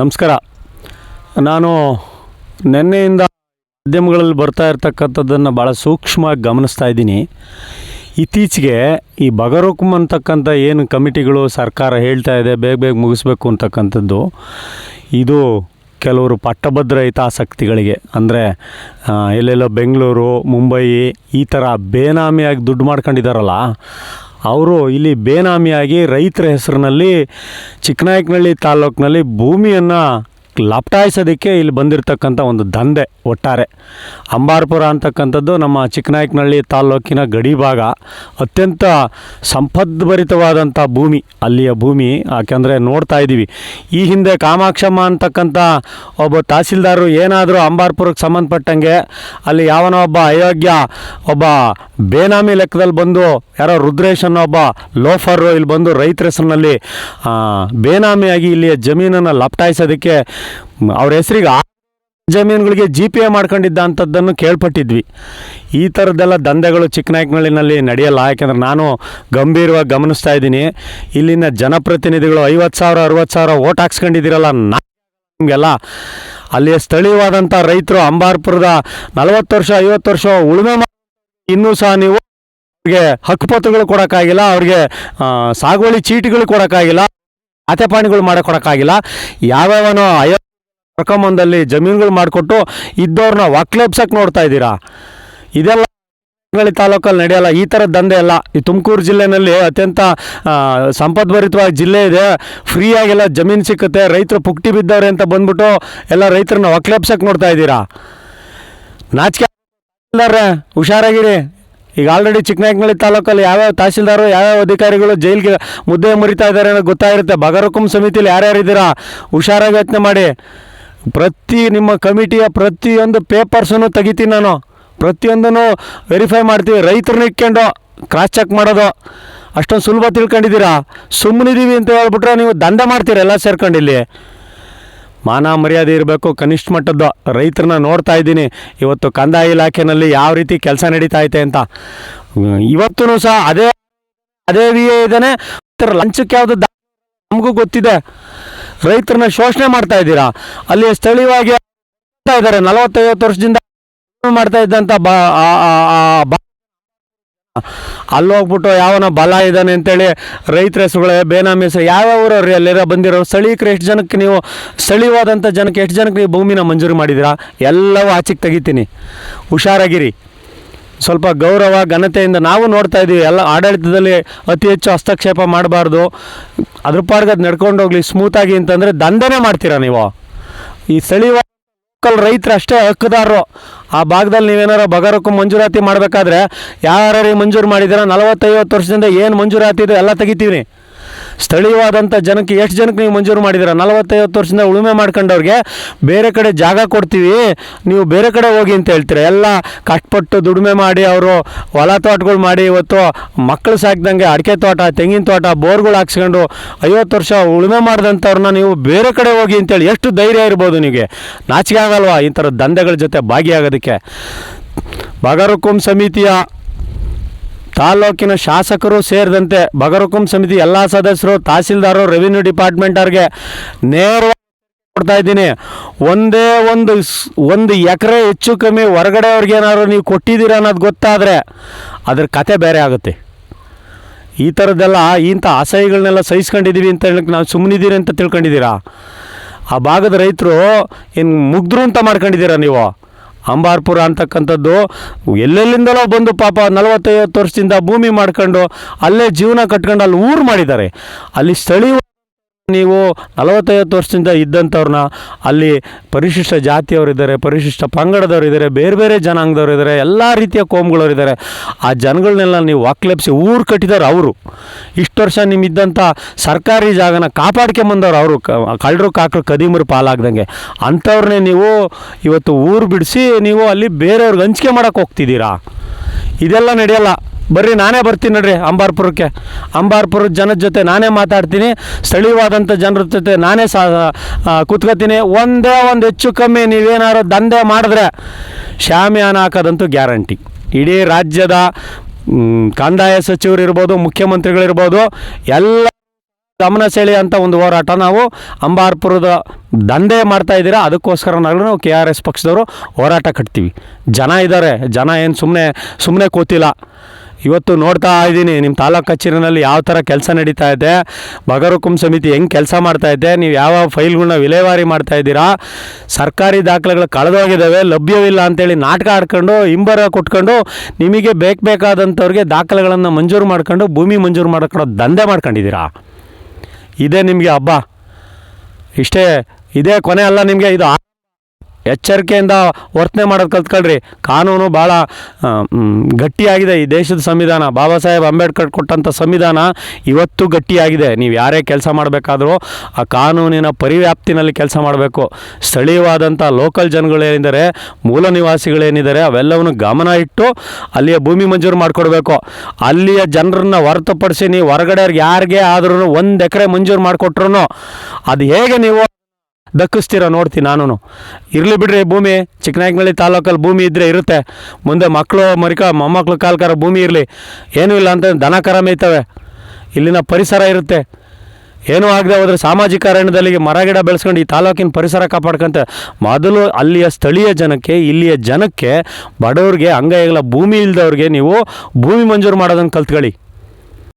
ನಮಸ್ಕಾರ. ನಾನು ನಿನ್ನೆಯಿಂದ ಮಾಧ್ಯಮಗಳಲ್ಲಿ ಬರ್ತಾ ಇರ್ತಕ್ಕಂಥದ್ದನ್ನು ಭಾಳ ಸೂಕ್ಷ್ಮವಾಗಿ ಗಮನಿಸ್ತಾ ಇದ್ದೀನಿ. ಇತ್ತೀಚೆಗೆ ಈ ಬಗರುಕುಮ್ ಅಂತಕ್ಕಂಥ ಏನು ಕಮಿಟಿಗಳು ಸರ್ಕಾರ ಹೇಳ್ತಾ ಇದೆ, ಬೇಗ ಬೇಗ ಮುಗಿಸ್ಬೇಕು ಅಂತಕ್ಕಂಥದ್ದು, ಇದು ಕೆಲವರು ಪಟ್ಟಭದ್ರ ಹಿತಾಸಕ್ತಿಗಳಿಗೆ, ಅಂದರೆ ಎಲ್ಲೆಲ್ಲೋ ಬೆಂಗಳೂರು ಮುಂಬೈ ಈ ಥರ ಬೇನಾಮಿಯಾಗಿ ದುಡ್ಡು ಮಾಡ್ಕೊಂಡಿದ್ದಾರಲ್ಲ ಅವರು ಇಲ್ಲಿ ಬೇನಾಮಿಯಾಗಿ ರೈತರ ಹೆಸರಿನಲ್ಲಿ ಚಿಕ್ಕನಾಯಕನಹಳ್ಳಿ ತಾಲ್ಲೂಕಿನಲ್ಲಿ ಭೂಮಿಯನ್ನು ಲಪಟಾಯಿಸೋದಕ್ಕೆ ಇಲ್ಲಿ ಬಂದಿರತಕ್ಕಂಥ ಒಂದು ದಂಧೆ ಒಟ್ಟಾರೆ. ಅಂಬಾರ್ಪುರ ಅಂತಕ್ಕಂಥದ್ದು ನಮ್ಮ ಚಿಕ್ಕನಾಯಕನಹಳ್ಳಿ ತಾಲ್ಲೂಕಿನ ಗಡಿ ಭಾಗ. ಅತ್ಯಂತ ಸಂಪದ್ಭರಿತವಾದಂಥ ಭೂಮಿ, ಅಲ್ಲಿಯ ಭೂಮಿ ಯಾಕೆಂದರೆ ನೋಡ್ತಾ ಇದ್ದೀವಿ. ಈ ಹಿಂದೆ ಕಾಮಾಕ್ಷಮ್ಮ ಅಂತಕ್ಕಂಥ ಒಬ್ಬ ತಹಸೀಲ್ದಾರರು ಏನಾದರೂ ಅಂಬಾರ್ಪುರಕ್ಕೆ ಸಂಬಂಧಪಟ್ಟಂಗೆ ಅಲ್ಲಿ ಯಾವನೋ ಒಬ್ಬ ಅಯೋಗ್ಯ, ಒಬ್ಬ ಬೇನಾಮಿ ಲೆಕ್ಕದಲ್ಲಿ ಬಂದು ಯಾರೋ ರುದ್ರೇಶ್ ಅನ್ನೋ ಒಬ್ಬ ಲೋಫರು ಇಲ್ಲಿ ಬಂದು ರೈತರ ಹೆಸರಿನಲ್ಲಿ ಬೇನಾಮಿಯಾಗಿ ಇಲ್ಲಿಯ ಜಮೀನನ್ನು ಲಪಟಾಯಿಸೋದಕ್ಕೆ ಅವ್ರ ಹೆಸರಿಗೆ ಜಮೀನುಗಳಿಗೆ ಜಿ ಪಿ ಎ ಮಾಡ್ಕೊಂಡಿದ್ದ ಅಂಥದ್ದನ್ನು ಕೇಳ್ಪಟ್ಟಿದ್ವಿ. ಈ ಥರದ್ದೆಲ್ಲ ದಂಧೆಗಳು ಚಿಕ್ಕನಾಯಕನಹಳ್ಳಿನಲ್ಲಿ ನಡೆಯಲ್ಲ. ಯಾಕೆಂದ್ರೆ ನಾನು ಗಂಭೀರವಾಗಿ ಗಮನಿಸ್ತಾ ಇದ್ದೀನಿ. ಇಲ್ಲಿನ ಜನಪ್ರತಿನಿಧಿಗಳು ಐವತ್ತು ಸಾವಿರ, ಅರವತ್ತು ಸಾವಿರ ಓಟ್ ಹಾಕ್ಸ್ಕೊಂಡಿದ್ದೀರಲ್ಲ. ನಮಗೆಲ್ಲ ಅಲ್ಲಿಯ ಸ್ಥಳೀಯವಾದಂಥ ರೈತರು ಅಂಬಾರ್ಪುರದ ನಲವತ್ತು ವರ್ಷ, ಐವತ್ತು ವರ್ಷ ಉಳುಮೆ ಇನ್ನೂ ಸಹ ನೀವು ಅವ್ರಿಗೆ ಹಕ್ಕುಪತ್ರಗಳು ಕೊಡೋಕ್ಕಾಗಿಲ್ಲ, ಅವ್ರಿಗೆ ಸಾಗುವಳಿ ಚೀಟಿಗಳು ಕೊಡೋಕ್ಕಾಗಿಲ್ಲ. ಖಾತೆಪಾಣಿಗಳು ಮಾಡಿಕೊಡೋಕ್ಕಾಗಿಲ್ಲ. ಯಾವ್ಯಾವನೋ ಅಯೋ ಕರ್ಕೊಂಬಂದಲ್ಲಿ ಜಮೀನುಗಳು ಮಾಡಿಕೊಟ್ಟು ಇದ್ದವ್ರನ್ನ ಒಕ್ಲೆಬ್ಸಕ್ಕೆ ನೋಡ್ತಾ ಇದ್ದೀರಾ? ಇದೆಲ್ಲ ತಾಲೂಕಲ್ಲಿ ನಡೆಯಲ್ಲ. ಈ ಥರದ ದಂಧೆ ಅಲ್ಲ. ಈ ತುಮಕೂರು ಜಿಲ್ಲೆಯಲ್ಲಿ ಅತ್ಯಂತ ಸಂಪದ್ಭರಿತವಾಗಿ ಜಿಲ್ಲೆ ಇದೆ. ಫ್ರೀಯಾಗೆಲ್ಲ ಜಮೀನು ಸಿಕ್ಕುತ್ತೆ. ರೈತರು ಪುಕ್ಟಿ ಬಿದ್ದವ್ರೆ ಅಂತ ಬಂದ್ಬಿಟ್ಟು ಎಲ್ಲ ರೈತರನ್ನ ಒಕ್ಲೇಪ್ಸಕ್ಕೆ ನೋಡ್ತಾ ಇದ್ದೀರಾ? ನಾಚಿಕೆ ಹುಷಾರಾಗಿರಿ. ಈಗ ಆಲ್ರೆಡಿ ಚಿಕ್ಕನಾಯಕನಹಳ್ಳಿ ತಾಲೂಕಲ್ಲಿ ಯಾವ್ಯಾವ ತಹಸೀಲ್ದಾರು ಯಾವ್ಯಾವ ಅಧಿಕಾರಿಗಳು ಜೈಲಿಗೆ ಮುದ್ದೆ ಮುರಿತಾ ಇದ್ದಾರೆ ಅನ್ನೋದು ಗೊತ್ತಾಗಿರುತ್ತೆ. ಬಗರಕುಂ ಸಮಿತಿಯಲ್ಲಿ ಯಾರ್ಯಾರಿದ್ದೀರಾ ಹುಷಾರಾಗಿ ಯೋಚನೆ ಮಾಡಿ. ಪ್ರತಿ ನಿಮ್ಮ ಕಮಿಟಿಯ ಪ್ರತಿಯೊಂದು ಪೇಪರ್ಸನ್ನು ತೆಗಿತೀನಿ ನಾನು. ಪ್ರತಿಯೊಂದನ್ನು ವೆರಿಫೈ ಮಾಡ್ತೀವಿ. ರೈತರನ್ನ ಇಟ್ಕೊಂಡು ಕ್ರಾಸ್ ಚೆಕ್ ಮಾಡೋದು. ಅಷ್ಟೊಂದು ಸುಲಭ ತಿಳ್ಕೊಂಡಿದ್ದೀರಾ? ಸುಮ್ಮನಿದ್ದೀವಿ ಅಂತ ಹೇಳ್ಬಿಟ್ರೆ ನೀವು ದಂಧೆ ಮಾಡ್ತೀರ ಎಲ್ಲ ಸೇರ್ಕೊಂಡು ಇಲ್ಲಿ? ಮಾನ ಮರ್ಯಾದೆ ಇರಬೇಕು. ಕನಿಷ್ಠ ಮಟ್ಟದ ರೈತರನ್ನ ನೋಡ್ತಾ ಇದ್ದೀನಿ. ಇವತ್ತು ಕಂದಾಯ ಇಲಾಖೆನಲ್ಲಿ ಯಾವ ರೀತಿ ಕೆಲಸ ನಡೀತಾ ಐತೆ ಅಂತ. ಇವತ್ತೂ ಸಹ ಅದೇ ಅದೇ ಇದ್ದಾನೆ ಲಂಚಕ್ಕೆ ಯಾವುದು ನಮಗೂ ಗೊತ್ತಿದೆ. ರೈತರನ್ನ ಶೋಷಣೆ ಮಾಡ್ತಾ ಇದ್ದೀರಾ? ಅಲ್ಲಿ ಸ್ಥಳೀಯವಾಗಿ ಇದ್ದಾರೆ. ನಲವತ್ತೈವತ್ತು ವರ್ಷದಿಂದ ಮಾಡ್ತಾ ಇದ್ದಂಥ ಬ- ಅಲ್ಲಿ ಹೋಗ್ಬಿಟ್ಟು ಯಾವನ ಬಲ ಇದ್ದಾನೆ ಅಂತೇಳಿ ರೈತರ ಹೆಸರುಗಳೇ, ಬೇನಾಮಿ ಹೆಸರು ಯಾವ್ಯಾವ ಊರವ್ರಿ ಅಲ್ಲೆಲ್ಲ ಬಂದಿರೋ ಸ್ಥಳೀಕರು ಎಷ್ಟು ಜನಕ್ಕೆ ನೀವು ಸ್ಥಳೀಯವಾದಂಥ ಜನಕ್ಕೆ ಎಷ್ಟು ಜನಕ್ಕೆ ನೀವು ಭೂಮಿನ ಮಂಜೂರು ಮಾಡಿದಿರಾ ಎಲ್ಲವೂ ಆಚೆಗೆ ತೆಗಿತೀನಿ. ಹುಷಾರಾಗಿರಿ. ಸ್ವಲ್ಪ ಗೌರವ, ಘನತೆಯಿಂದ ನಾವು ನೋಡ್ತಾ ಇದ್ದೀವಿ. ಎಲ್ಲ ಆಡಳಿತದಲ್ಲಿ ಅತಿ ಹೆಚ್ಚು ಹಸ್ತಕ್ಷೇಪ ಮಾಡಬಾರ್ದು. ಅದ್ರ ಪಾಡ್ಗದು ನಡ್ಕೊಂಡು ಹೋಗ್ಲಿ ಸ್ಮೂತಾಗಿ ಅಂತಂದರೆ ದಂಧೆನೇ ಮಾಡ್ತೀರಾ ನೀವು? ಈ ಸ್ಥಳೀಯ ಲೋಕಲ್ ರೈತರು ಅಷ್ಟೇ ಹಕ್ಕುದಾರರು. ಆ ಭಾಗದಲ್ಲಿ ನೀವೇನಾರು ಬಗರಕ್ಕೂ ಮಂಜೂರಾತಿ ಮಾಡಬೇಕಾದ್ರೆ ಯಾರ್ಯಾರಿಗೆ ಮಂಜೂರು ಮಾಡಿದ್ದೀರಾ? ನಲವತ್ತೈವತ್ತು ವರ್ಷದಿಂದ ಏನು ಮಂಜೂರಾತಿ ಇದೆ ಎಲ್ಲ ತೆಗಿತೀವಿ. ಸ್ಥಳೀಯವಾದಂಥ ಜನಕ್ಕೆ, ಎಷ್ಟು ಜನಕ್ಕೆ ನೀವು ಮಂಜೂರು ಮಾಡಿದ್ದೀರಾ ನಲವತ್ತೈವತ್ತು ವರ್ಷದಿಂದ ಉಳುಮೆ ಮಾಡ್ಕೊಂಡವ್ರಿಗೆ ಬೇರೆ ಕಡೆ ಜಾಗ ಕೊಡ್ತೀವಿ, ನೀವು ಬೇರೆ ಕಡೆ ಹೋಗಿ ಅಂತ ಹೇಳ್ತೀರಾ? ಎಲ್ಲ ಕಷ್ಟಪಟ್ಟು ದುಡಿಮೆ ಮಾಡಿ ಅವರು ಹೊಲ ತೋಟಗಳು ಮಾಡಿ ಇವತ್ತು ಮಕ್ಕಳು ಸಾಕ್ದಂಗೆ ಅಡಿಕೆ ತೋಟ, ತೆಂಗಿನ ತೋಟ, ಬೋರ್ಗಳು ಹಾಕ್ಸ್ಕೊಂಡು ಐವತ್ತು ವರ್ಷ ಉಳುಮೆ ಮಾಡಿದಂಥವ್ರನ್ನ ನೀವು ಬೇರೆ ಕಡೆ ಹೋಗಿ ಅಂತೇಳಿ ಎಷ್ಟು ಧೈರ್ಯ ಇರ್ಬೋದು ನಿಮಗೆ? ನಾಚಿಕೆ ಆಗಲ್ವಾ? ಈ ಥರ ದಂಧೆಗಳ ಜೊತೆ ಭಾಗಿಯಾಗೋದಕ್ಕೆ. ಬಗರುಕುಂ ಸಮಿತಿಯ ತಾಲ್ಲೂಕಿನ ಶಾಸಕರು ಸೇರಿದಂತೆ ಬಗರುಕುಂ ಸಮಿತಿ ಎಲ್ಲ ಸದಸ್ಯರು ತಹಸೀಲ್ದಾರರು ರೆವಿನ್ಯೂ ಡಿಪಾರ್ಟ್ಮೆಂಟ್ ಅವ್ರಿಗೆ ನೇರವಾಗಿ ಕೊಡ್ತಾ ಇದ್ದೀನಿ. ಒಂದೇ ಒಂದು ಒಂದು ಎಕರೆ ಹೆಚ್ಚು ಕಮ್ಮಿ ಹೊರಗಡೆ ಅವ್ರಿಗೆ ಏನಾದ್ರು ನೀವು ಕೊಟ್ಟಿದ್ದೀರ ಅನ್ನೋದು ಗೊತ್ತಾದರೆ ಅದ್ರ ಕತೆ ಬೇರೆ ಆಗುತ್ತೆ. ಈ ಥರದ್ದೆಲ್ಲ ಇಂಥ ಅಸಹ್ಯಗಳನ್ನೆಲ್ಲ ಸಹಿಸ್ಕೊಂಡಿದ್ದೀವಿ ಅಂತ ಹೇಳಕ್ಕೆ ನಾವು ಸುಮ್ಮನಿದ್ದೀರಿ ಅಂತ ತಿಳ್ಕೊಂಡಿದ್ದೀರಾ? ಆ ಭಾಗದ ರೈತರು ಏನು ಮುಗ್ದ್ರು ಅಂತ ಮಾಡ್ಕೊಂಡಿದ್ದೀರಾ ನೀವು? ಅಂಬಾರ್ಪುರ ಅಂತಕ್ಕಂಥದ್ದು. ಎಲ್ಲೆಲ್ಲಿಂದಲೋ ಬಂದು ಪಾಪ ನಲವತ್ತೈವತ್ತು ವರ್ಷದಿಂದ ಭೂಮಿ ಮಾಡ್ಕೊಂಡು ಅಲ್ಲೇ ಜೀವನ ಕಟ್ಕೊಂಡು ಅಲ್ಲಿ ಊರು ಮಾಡಿದ್ದಾರೆ. ಅಲ್ಲಿ ಸ್ಥಳೀಯ ನೀವು ನಲವತ್ತೈವತ್ತು ವರ್ಷದಿಂದ ಇದ್ದಂಥವ್ರನ್ನ ಅಲ್ಲಿ ಪರಿಶಿಷ್ಟ ಜಾತಿಯವರು ಇದ್ದಾರೆ ಪರಿಶಿಷ್ಟ ಪಂಗಡದವ್ರು ಇದ್ದಾರೆ ಬೇರೆ ಬೇರೆ ಜನಾಂಗದವ್ರು ಇದ್ದಾರೆ ಎಲ್ಲ ರೀತಿಯ ಕೋಮ್ಗಳವ್ರು ಇದ್ದಾರೆ ಆ ಜನಗಳನ್ನೆಲ್ಲ ನೀವು ವಾಕ್ಲೆಪ್ಸಿ ಊರು ಕಟ್ಟಿದಾರೆ ಅವರು. ಇಷ್ಟು ವರ್ಷ ನಿಮ್ಮಿದ್ದಂಥ ಸರ್ಕಾರಿ ಜಾಗನ ಕಾಪಾಡ್ಕೊಂಬಂದವ್ರು ಅವರು. ಕಳ್ಳರು ಕಾಕರು ಕದೀಮರು ಪಾಲಾಗ್ದಂಗೆ. ಅಂಥವ್ರನ್ನೇ ನೀವು ಇವತ್ತು ಊರು ಬಿಡಿಸಿ ನೀವು ಅಲ್ಲಿ ಬೇರೆಯವ್ರಿಗೆ ಹಂಚಿಕೆ ಮಾಡೋಕ್ಕೆ ಹೋಗ್ತಿದ್ದೀರಾ? ಇದೆಲ್ಲ ನಡೆಯಲ್ಲ. ಬರ್ರಿ, ನಾನೇ ಬರ್ತೀನಿ ನೋಡ್ರಿ, ಅಂಬಾರ್ಪುರಕ್ಕೆ. ಅಂಬಾರ್ಪುರದ ಜನದ ಜೊತೆ ನಾನೇ ಮಾತಾಡ್ತೀನಿ ಸ್ಥಳೀಯವಾದಂಥ ಜನರ ಜೊತೆ ನಾನೇ ಸಾ ಕೂತ್ಕೋತೀನಿ. ಒಂದೇ ಒಂದು ಹೆಚ್ಚು ಕಮ್ಮಿ ನೀವೇನಾದ್ರು ದಂಧೆ ಮಾಡಿದ್ರೆ ಶಾಮಿಯಾನ ಹಾಕೋದಂತೂ ಗ್ಯಾರಂಟಿ. ಇಡೀ ರಾಜ್ಯದ ಕಂದಾಯ ಸಚಿವರು ಇರ್ಬೋದು, ಮುಖ್ಯಮಂತ್ರಿಗಳಿರ್ಬೋದು, ಎಲ್ಲ ಗಮನ ಸೆಳಿ ಅಂತ ಒಂದು ಹೋರಾಟ ನಾವು ಅಂಬಾರ್ಪುರದ ದಂಧೆ ಮಾಡ್ತಾ ಇದ್ದೀರಾ, ಅದಕ್ಕೋಸ್ಕರ ನಾವು ಕೆ ಆರ್ ಎಸ್ ಪಕ್ಷದವರು ಹೋರಾಟ ಕಟ್ತೀವಿ. ಜನ ಇದ್ದಾರೆ, ಜನ ಏನು ಸುಮ್ಮನೆ ಸುಮ್ಮನೆ ಕೂತಿಲ್ಲ. ಇವತ್ತು ನೋಡ್ತಾ ಇದ್ದೀನಿ. ನಿಮ್ಮ ತಾಲೂಕು ಕಚೇರಿನಲ್ಲಿ ಯಾವ ಥರ ಕೆಲಸ ನಡೀತಾ ಇದೆ, ಬಗರುಕುಂ ಸಮಿತಿ ಹೆಂಗೆ ಕೆಲಸ ಮಾಡ್ತಾ ಇದೆ, ನೀವು ಯಾವ ಫೈಲ್ಗಳನ್ನ ವಿಲೇವಾರಿ ಮಾಡ್ತಾ ಇದ್ದೀರಾ, ಸರ್ಕಾರಿ ದಾಖಲೆಗಳು ಕಳೆದೋಗಿದ್ದಾವೆ, ಲಭ್ಯವಿಲ್ಲ ಅಂತೇಳಿ ನಾಟಕ ಆಡ್ಕೊಂಡು, ಹಿಂಬರ ಕೊಟ್ಕೊಂಡು, ನಿಮಗೆ ಬೇಕು ಬೇಕಾದಂಥವ್ರಿಗೆ ದಾಖಲೆಗಳನ್ನು ಮಂಜೂರು ಮಾಡ್ಕೊಂಡು, ಭೂಮಿ ಮಂಜೂರು ಮಾಡ್ಕೊಂಡು ದಂಧೆ ಮಾಡ್ಕೊಂಡಿದ್ದೀರಾ? ಇದೇ ನಿಮಗೆ ಹಬ್ಬ. ಇಷ್ಟೇ, ಇದೇ ಕೊನೆ ಅಲ್ಲ ನಿಮಗೆ, ಇದು ಎಚ್ಚರಿಕೆಯಿಂದ ವರ್ತನೆ ಮಾಡೋದು ಕಲ್ತ್ಕೊಳ್ರಿ. ಕಾನೂನು ಭಾಳ ಗಟ್ಟಿಯಾಗಿದೆ ಈ ದೇಶದ ಸಂವಿಧಾನ. ಬಾಬಾ ಸಾಹೇಬ್ ಅಂಬೇಡ್ಕರ್ ಕೊಟ್ಟಂಥ ಸಂವಿಧಾನ ಇವತ್ತು ಗಟ್ಟಿಯಾಗಿದೆ. ನೀವು ಯಾರೇ ಕೆಲಸ ಮಾಡಬೇಕಾದ್ರೂ ಆ ಕಾನೂನಿನ ಪರಿವ್ಯಾಪ್ತಿನಲ್ಲಿ ಕೆಲಸ ಮಾಡಬೇಕು. ಸ್ಥಳೀಯವಾದಂಥ ಲೋಕಲ್ ಜನಗಳೇನಿದ್ದಾರೆ ಮೂಲ ನಿವಾಸಿಗಳೇನಿದ್ದಾರೆ ಅವೆಲ್ಲವನ್ನು ಗಮನ ಇಟ್ಟು ಅಲ್ಲಿಯ ಭೂಮಿ ಮಂಜೂರು ಮಾಡಿಕೊಡ್ಬೇಕು. ಅಲ್ಲಿಯ ಜನರನ್ನ ಹೊರತುಪಡಿಸಿ ನೀವು ಹೊರಗಡೆ ಯಾರಿಗೆ ಆದ್ರೂ ಒಂದು ಎಕರೆ ಮಂಜೂರು ಮಾಡಿಕೊಟ್ರು ಅದು ಹೇಗೆ ನೀವು ದಕ್ಕಿಸ್ತೀರ ನೋಡ್ತೀನಿ ನಾನು ಇರಲಿ ಬಿಡ್ರಿ ಭೂಮಿ, ಚಿಕ್ಕನಾಯಕನಹಳ್ಳಿ ತಾಲೂಕಲ್ಲಿ ಭೂಮಿ ಇದ್ದರೆ ಇರುತ್ತೆ. ಮುಂದೆ ಮಕ್ಕಳು, ಮರಿಕ, ಮೊಮ್ಮಕ್ಳು ಕಾಲ್ಕಾರ ಭೂಮಿ ಇರಲಿ. ಏನೂ ಇಲ್ಲ ಅಂತ ದನ ಕರ ಮೇಯ್ತವೆ. ಇಲ್ಲಿನ ಪರಿಸರ ಇರುತ್ತೆ. ಏನೂ ಆಗದೆ ಹೋದ್ರೆ ಸಾಮಾಜಿಕ ಅರಣ್ಯದಲ್ಲಿ ಮರ, ಗಿಡ ಬೆಳೆಸ್ಕೊಂಡು ಈ ತಾಲೂಕಿನ ಪರಿಸರ ಕಾಪಾಡ್ಕೊಂತ ಮೊದಲು ಅಲ್ಲಿಯ ಸ್ಥಳೀಯ ಜನಕ್ಕೆ, ಇಲ್ಲಿಯ ಜನಕ್ಕೆ ಬಡವ್ರಿಗೆ, ಅಂಗೈಗಳ ಭೂಮಿ ಇಲ್ಲದವ್ರಿಗೆ ನೀವು ಭೂಮಿ ಮಂಜೂರು ಮಾಡೋದನ್ನು ಕಲ್ತ್ಕೊಳ್ಳಿ.